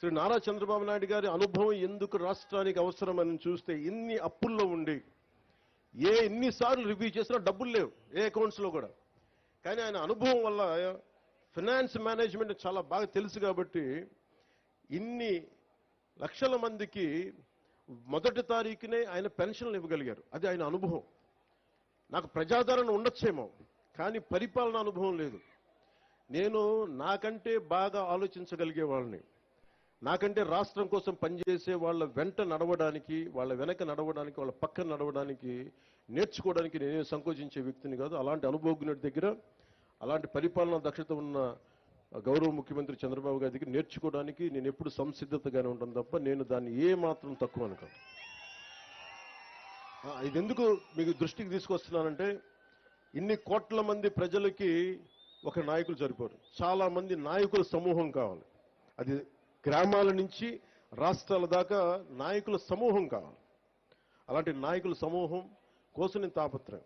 శ్రీ నారా చంద్రబాబు నాయుడు గారి అనుభవం ఎందుకు రాష్ట్రానికి అవసరమని చూస్తే ఇన్ని అప్పుల్లో ఉండి ఏ ఎన్నిసార్లు రివ్యూ చేసినా డబ్బులు లేవు ఏ అకౌంట్స్లో కూడా. కానీ ఆయన అనుభవం వల్ల ఫినాన్స్ మేనేజ్మెంట్ చాలా బాగా తెలుసు కాబట్టి ఇన్ని లక్షల మందికి మొదటి తారీఖునే ఆయన పెన్షన్లు ఇవ్వగలిగారు. అది ఆయన అనుభవం. నాకు ప్రజాదరణ ఉండొచ్చేమో కానీ పరిపాలన అనుభవం లేదు. నేను నాకంటే బాగా ఆలోచించగలిగే వాళ్ళని. నాకంటే రాష్ట్రం కోసం పనిచేసే వాళ్ళ వెంట నడవడానికి వాళ్ళ వెనక నడవడానికి వాళ్ళ పక్కన నడవడానికి నేర్చుకోవడానికి నేనే సంకోచించే వ్యక్తిని కాదు. అలాంటి అనుభవజ్ఞుడి దగ్గర అలాంటి పరిపాలనా దక్షత ఉన్న గౌరవ ముఖ్యమంత్రి చంద్రబాబు గారి దగ్గర నేర్చుకోవడానికి నేను ఎప్పుడు సంసిద్ధతగానే ఉంటాను తప్ప నేను దాన్ని ఏ మాత్రం తక్కువ అనుకోను ఇది ఎందుకు మీకు దృష్టికి తీసుకొస్తున్నానంటే ఇన్ని కోట్ల మంది ప్రజలకి ఒక నాయకులు సరిపోరు. చాలా మంది నాయకుల సమూహం కావాలి. అది గ్రామాల నుంచి రాష్ట్రాల దాకా నాయకుల సమూహం కావాలి. అలాంటి నాయకుల సమూహం కోసం నేను తాపత్రయం.